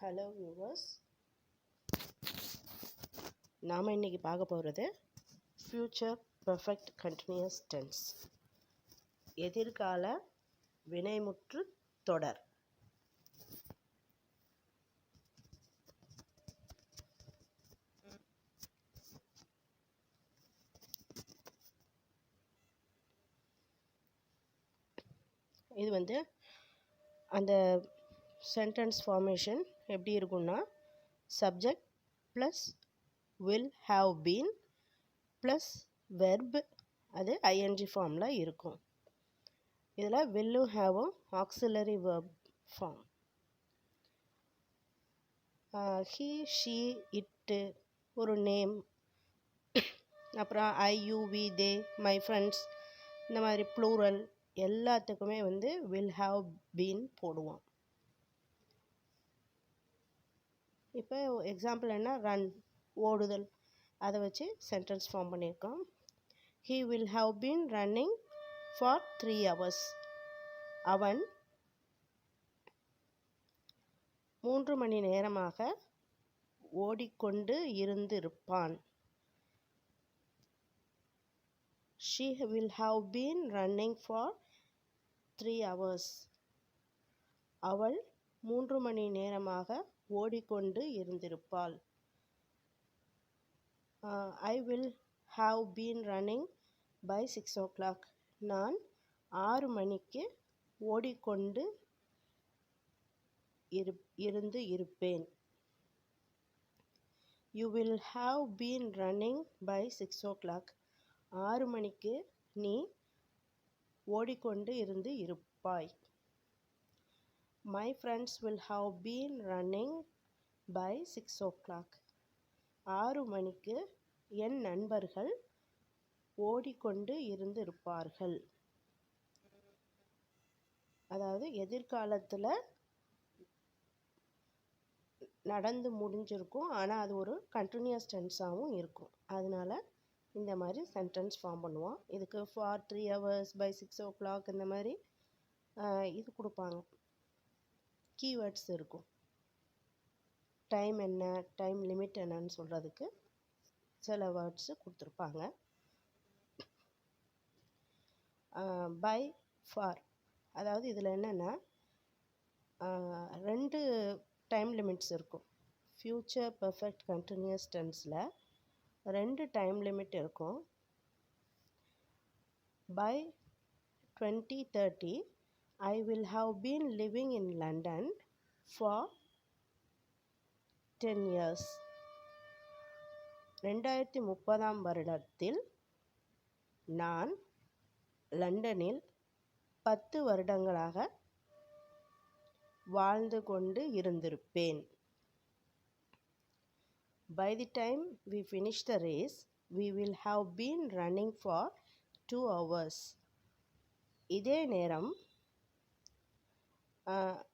Hello viewers நாம் இன்னைக்கு பார்க்க போகிறது ஃப்யூச்சர் பர்ஃபெக்ட் கண்டினியூஸ் டென்ஸ் எதிர்கால வினைமுற்று தொடர். இது வந்து அந்த சென்டென்ஸ் ஃபார்மேஷன் எப்படி இருக்கும்னா subject plus will have been plus verb அது ஐஎன்ஜி ஃபார்மில் இருக்கும். இதில் வில்லும் ஹேவும் auxiliary verb form he she it ஒரு நேம் அப்புறம் I you we they my friends இந்த மாதிரி ப்ளூரல் எல்லாத்துக்குமே வந்து வில் ஹாவ் பீன் போடுவோம். இப்போ எக்ஸாம்பிள் என்ன? ரன் ஓடுதல். அதை வச்சு சென்டென்ஸ் ஃபார்ம் பண்ணியிருக்கோம். He will have been running for three hours அவன் மூன்று மணி நேரமாக ஓடிக்கொண்டு இருந்திருப்பான். She will have been running for three hours அவள் மூன்று மணி நேரமாக ஓடிக்கொண்டு இருந்திருப்பாள். I will have been running by six o'clock நான் ஆறு மணிக்கு ஓடிக்கொண்டு இரு இருந்து இருப்பேன். You will have been running by six o'clock ஆறு மணிக்கு நீ ஓடிக்கொண்டு இருந்து இருப்பாய். My friends will have been running by six o'clock ஆறு மணிக்கு என் நண்பர்கள் ஓடிக்கொண்டு இருந்திருப்பார்கள். அதாவது எதிர்காலத்தில் நடந்து முடிஞ்சிருக்கும். ஆனால் அது ஒரு கண்டினியூஸ் டென்ஸாகவும் இருக்கும். அதனால இந்த மாதிரி சென்டென்ஸ் ஃபார்ம் பண்ணுவோம். இதுக்கு for three hours by six o'clock இந்த மாதிரி இது கொடுப்பாங்க. கீவேர்ட்ஸ் இருக்கும். டைம் என்ன டைம் லிமிட் என்னன்னு சொல்கிறதுக்கு சில வேர்ட்ஸு கொடுத்துருப்பாங்க. பை ஃபார் அதாவது இதில் என்னென்னா ரெண்டு டைம் லிமிட்ஸ் இருக்கும். ஃப்யூச்சர் பர்ஃபெக்ட் கண்டினியூஸ் டென்ஸில் ரெண்டு டைம் லிமிட் இருக்கும். By twenty thirty I will have been living in London for ten years ரெண்டாயிரத்தி முப்பதாம் வருடத்தில் நான் லண்டனில் பத்து வருடங்களாக வாழ்ந்து கொண்டு இருந்திருப்பேன். By the time we finish the race we will have been running for two hours இதே நேரம்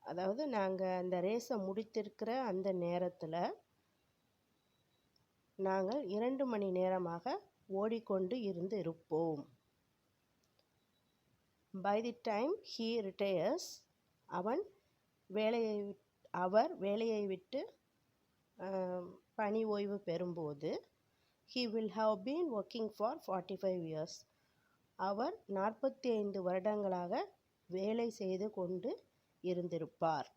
அதாவது நாங்கள் அந்த ரேஸை முடித்திருக்கிற அந்த நேரத்தில் நாங்கள் இரண்டு மணி நேரமாக ஓடிக்கொண்டு இருந்து இருப்போம். By the time he retires அவன் வேலையை அவர் வேலையை விட்டு பணி ஓய்வு பெறும்போது he will have been working for forty five years அவர் நாற்பத்தி ஐந்து வருடங்களாக வேலை செய்து கொண்டு இருந்திருப்பார்.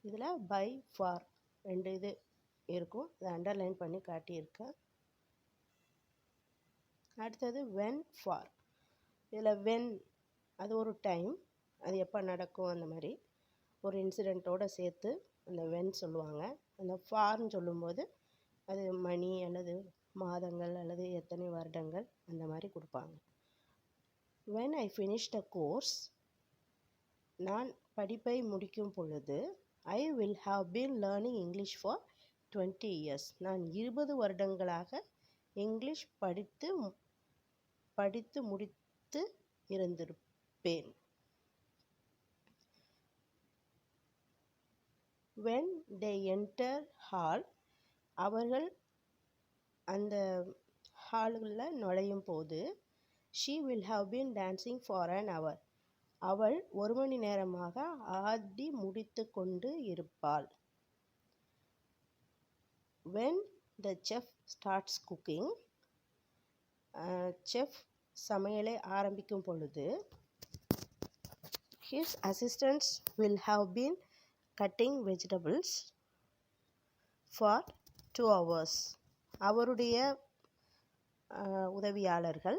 இதில் பை ஃபார் ரெண்டு இது இருக்கும். இதை அண்டர்லைன் பண்ணி காட்டியிருக்கேன். அடுத்தது வென் ஃபார் இதில் வென் அது ஒரு டைம் அது எப்போ நடக்கும் அந்த மாதிரி. ஒரு இன்சிடெண்ட்டோடு சேர்த்து அந்த வென் சொல்லுவாங்க. அந்த ஃபார்ன்னு சொல்லும்போது அது மணி அல்லது மாதங்கள் அல்லது எத்தனை வருடங்கள் அந்த மாதிரி கொடுப்பாங்க. When I finish the course நான் படிப்பை முடிக்கும் பொழுது I will have been learning English for twenty years நான் இருபது வருடங்களாக இங்கிலீஷ் படித்து படித்து முடித்து இருந்திருப்பேன். வென் தே என்டர் ஹால் அவர்கள் அந்த ஹாலுகளில் நுழையும் போது she will have been dancing for an hour அவள் ஒரு மணி நேரமாக ஆடி முடித்து கொண்டு இருப்பாள் when the chef starts cooking chef சமையலை ஆரம்பிக்கும் பொழுது his assistants will have been cutting vegetables for two hours அவருடைய உதவியாளர்கள்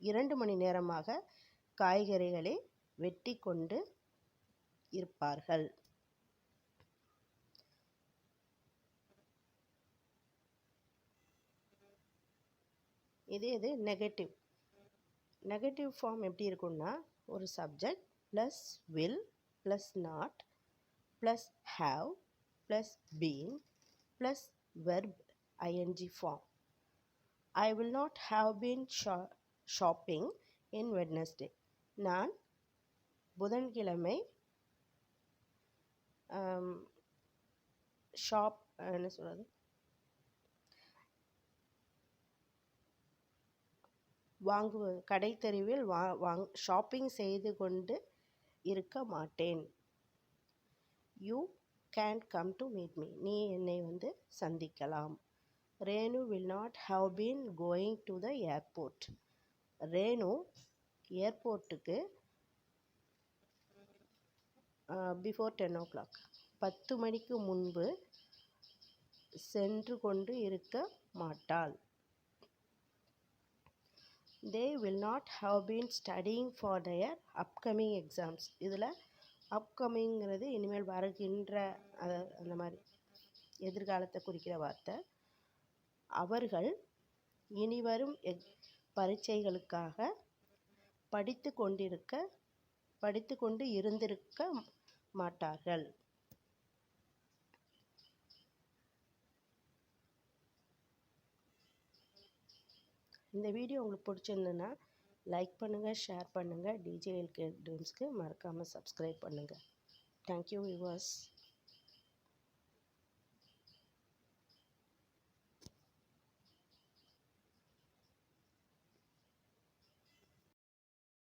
இரண்டு மணி நேரமாக காய்கறிகளை வெட்டி கொண்டு இருப்பார்கள். இது இது நெகட்டிவ் நெகட்டிவ் ஃபார்ம் எப்படி இருக்கும்னா ஒரு subject plus will plus not plus have plus been plus verb ING form I will not have been Shah shopping in Wednesday நான் புதன்கிழமை ஷாப் என்ன சொல்கிறது வாங்குவ கடை தெருவில் வா வாங் ஷாப்பிங் செய்து கொண்டு இருக்க மாட்டேன். You can come to meet me. நீ என்னை வந்து சந்திக்கலாம். Renu will not have been going to the airport. Renu ஏர்போர்ட்டுக்கு பிஃபோர் டென் ஓ கிளாக் பத்து மணிக்கு முன்பு சென்று கொண்டு இருக்க மாட்டாள். They will not have been studying for their upcoming exams இதில் அப்கமிங்கிறது இனிமேல் வருகின்ற அத அந்த மாதிரி எதிர்காலத்தை குறிக்கிற வார்த்தை. அவர்கள் இனிவரும் எக் பரீட்சைகளுக்காக படித்து கொண்டிருக்க படித்து கொண்டு இருந்திருக்க மாட்டார்கள். இந்த வீடியோ உங்களுக்கு பிடிச்சிருந்ததுன்னா லைக் பண்ணுங்கள் ஷேர் பண்ணுங்கள் டிஜேஎல்கே ட்ரீம்ஸ்க்கு மறக்காமல் சப்ஸ்கிரைப் பண்ணுங்கள் தேங்க்யூ வியூவர்ஸ்